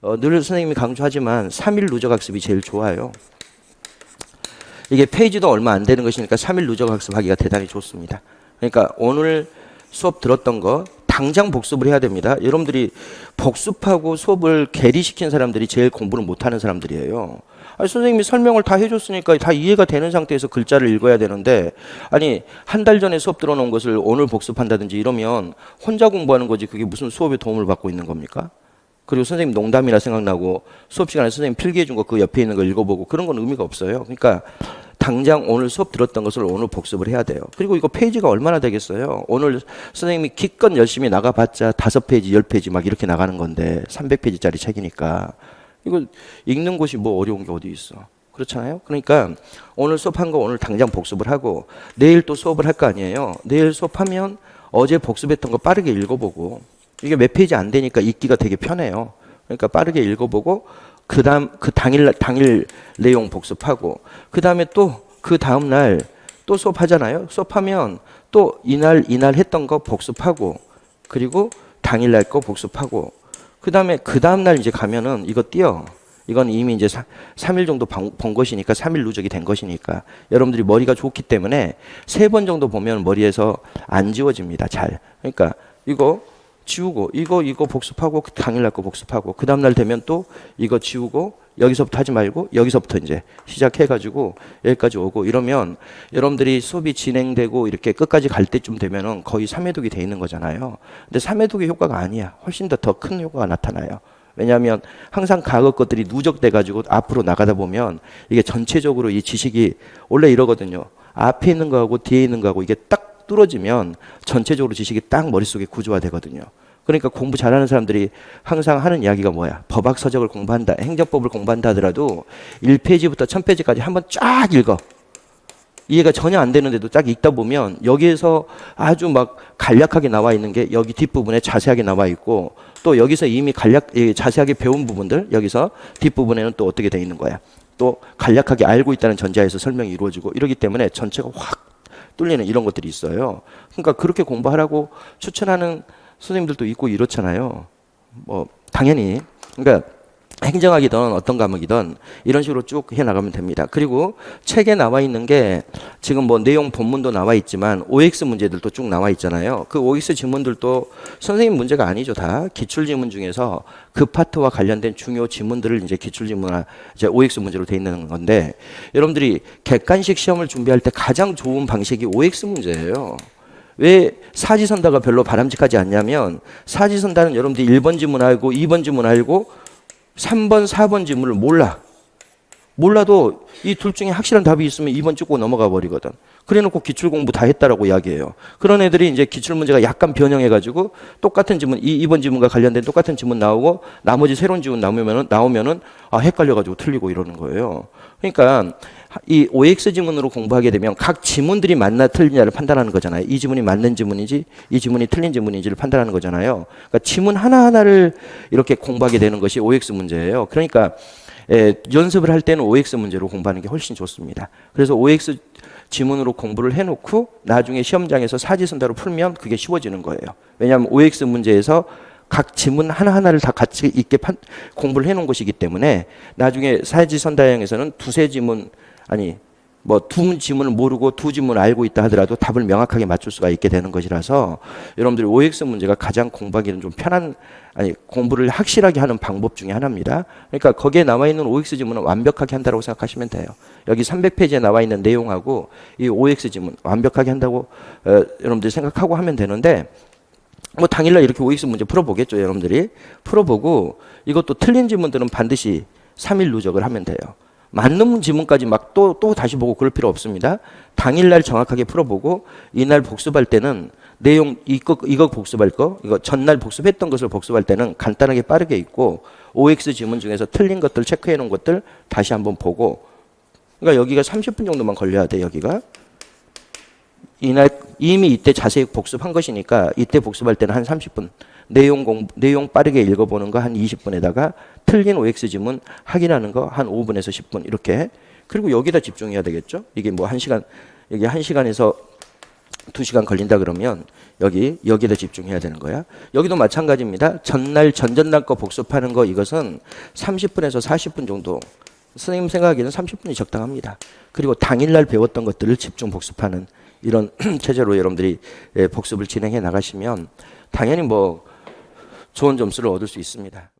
어, 늘 선생님이 강조하지만 3일 누적 학습이 제일 좋아요. 이게 페이지도 얼마 안 되는 것이니까 3일 누적 학습하기가 대단히 좋습니다. 그러니까 오늘 수업 들었던 거 당장 복습을 해야 됩니다. 여러분들이 복습하고 수업을 괴리시킨 사람들이 제일 공부를 못하는 사람들이에요. 아니, 선생님이 설명을 다 해줬으니까 다 이해가 되는 상태에서 글자를 읽어야 되는데 아니 한 달 전에 수업 들어놓은 것을 오늘 복습한다든지 이러면 혼자 공부하는 거지 그게 무슨 수업에 도움을 받고 있는 겁니까? 그리고 선생님 농담이라 생각나고 수업 시간에 선생님 필기해 준 거 그 옆에 있는 거 읽어보고 그런 건 의미가 없어요. 그러니까 당장 오늘 수업 들었던 것을 오늘 복습을 해야 돼요. 그리고 이거 페이지가 얼마나 되겠어요? 오늘 선생님이 기껏 열심히 나가봤자 다섯 페이지, 열 페이지 막 이렇게 나가는 건데 300페이지짜리 책이니까 이거 읽는 것이 뭐 어려운 게 어디 있어? 그렇잖아요. 그러니까 오늘 수업한 거 오늘 당장 복습을 하고 내일 또 수업을 할 거 아니에요. 내일 수업하면 어제 복습했던 거 빠르게 읽어보고 이게 몇 페이지 안 되니까 읽기가 되게 편해요. 그러니까 빠르게 읽어보고 그다음 그 당일 당일 내용 복습하고 그다음에 또 그 다음 날 또 수업하잖아요. 수업하면 또 이날 이날 했던 거 복습하고 그리고 당일 날 거 복습하고 그다음에 그 다음 날 이제 가면은 이거 띄어. 이건 이미 이제 사, 3일 정도 본, 본 것이니까 3일 누적이 된 것이니까 여러분들이 머리가 좋기 때문에 세 번 정도 보면 머리에서 안 지워집니다. 잘. 그러니까 이거 지우고 이거 이거 복습하고 그 당일날 거 복습하고 그 다음 날 되면 또 이거 지우고 여기서부터 하지 말고 여기서부터 이제 시작해 가지고 여기까지 오고 이러면 여러분들이 수업이 진행되고 이렇게 끝까지 갈 때쯤 되면은 거의 3회독이 돼 있는 거잖아요. 근데 3회독의 효과가 아니야. 훨씬 더 더 큰 효과가 나타나요. 왜냐하면 항상 과거 것들이 누적돼 가지고 앞으로 나가다 보면 이게 전체적으로 이 지식이 원래 이러거든요. 앞에 있는 거하고 뒤에 있는 거하고 이게 딱 뚫어지면 전체적으로 지식이 딱 머릿속에 구조화되거든요. 그러니까 공부 잘하는 사람들이 항상 하는 이야기가 뭐야? 법학 서적을 공부한다, 행정법을 공부한다 하더라도 1페이지부터 1000페이지까지 한번 쫙 읽어. 이해가 전혀 안 되는데도 딱 읽다 보면 여기에서 아주 막 간략하게 나와 있는 게 여기 뒷부분에 자세하게 나와 있고 또 여기서 이미 간략 예, 자세하게 배운 부분들 여기서 뒷부분에는 또 어떻게 돼 있는 거야. 또 간략하게 알고 있다는 전제하에서 설명이 이루어지고 이러기 때문에 전체가 확 뚫리는 이런 것들이 있어요. 그러니까 그렇게 공부하라고 추천하는 선생님들도 있고 이렇잖아요. 뭐 당연히 그러니까 행정학이든 어떤 과목이든 이런 식으로 쭉 해 나가면 됩니다. 그리고 책에 나와 있는 게 지금 뭐 내용 본문도 나와 있지만 OX 문제들도 쭉 나와 있잖아요. 그 OX 지문들도 선생님 문제가 아니죠. 다 기출 지문 중에서 그 파트와 관련된 중요 지문들을 이제 기출 지문 이제 OX 문제로 돼 있는 건데 여러분들이 객관식 시험을 준비할 때 가장 좋은 방식이 OX 문제예요. 왜 사지선다가 별로 바람직하지 않냐면 사지선다는 여러분들이 1번 지문 알고 2번 지문 알고 3번, 4번 지문을 몰라. 몰라도 이 둘 중에 확실한 답이 있으면 2번 찍고 넘어가 버리거든. 그래 놓고 기출 공부 다 했다라고 이야기해요. 그런 애들이 이제 기출 문제가 약간 변형해 가지고 똑같은 지문 이 2번 지문과 관련된 똑같은 지문 나오고 나머지 새로운 지문 나오면은 나오면은 아 헷갈려 가지고 틀리고 이러는 거예요. 그러니까 이 OX 지문으로 공부하게 되면 각 지문들이 맞나 틀리냐를 판단하는 거잖아요. 이 지문이 맞는 지문인지 이 지문이 틀린 지문인지를 판단하는 거잖아요. 그러니까 지문 하나하나를 이렇게 공부하게 되는 것이 OX 문제예요. 그러니까 예, 연습을 할 때는 OX 문제로 공부하는 게 훨씬 좋습니다. 그래서 OX 지문으로 공부를 해놓고 나중에 시험장에서 사지선다로 풀면 그게 쉬워지는 거예요. 왜냐하면 OX 문제에서 각 지문 하나하나를 다 같이 있게 판, 공부를 해놓은 것이기 때문에 나중에 사지선다형에서는 두세 지문 아니 뭐두 지문을 모르고 두 지문을 알고 있다 하더라도 답을 명확하게 맞출 수가 있게 되는 것이라서 여러분들이 OX 문제가 가장 공부하기는 좀 편한 아니 공부를 확실하게 하는 방법 중에 하나입니다. 그러니까 거기에 나와 있는 OX 지문은 완벽하게 한다고 생각하시면 돼요. 여기 300페이지에 나와 있는 내용하고 이 OX 지문 완벽하게 한다고 어, 여러분들이 생각하고 하면 되는데 뭐 당일날 이렇게 OX 문제 풀어보겠죠, 여러분들이 풀어보고 이것도 틀린 지문들은 반드시 3일 누적을 하면 돼요. 맞는 지문까지 막또또 다시 보고 그럴 필요 없습니다. 당일날 정확하게 풀어보고 이날 복습할 때는 내용 이거 이거 복습할 거 이거 전날 복습했던 것을 복습할 때는 간단하게 빠르게 읽고 OX 지문 중에서 틀린 것들 체크해 놓은 것들 다시 한번 보고 그러니까 여기가 30분 정도만 걸려야 돼 여기가 이날 이미 이때 자세히 복습한 것이니까 이때 복습할 때는 한 30분 내용 공 내용 빠르게 읽어보는 거 한 20분에다가 틀린 OX 지문 확인하는 거 한 5분에서 10분 이렇게 그리고 여기다 집중해야 되겠죠 이게 뭐한 시간 여기 한 시간에서 두 시간 걸린다 그러면 여기 여기에다 집중해야 되는 거야. 여기도 마찬가지입니다. 전날 전전날 거 복습하는 거 이것은 30분에서 40분 정도. 선생님 생각에는 30분이 적당합니다. 그리고 당일날 배웠던 것들을 집중 복습하는 이런 체제로 여러분들이 예, 복습을 진행해 나가시면 당연히 뭐 좋은 점수를 얻을 수 있습니다.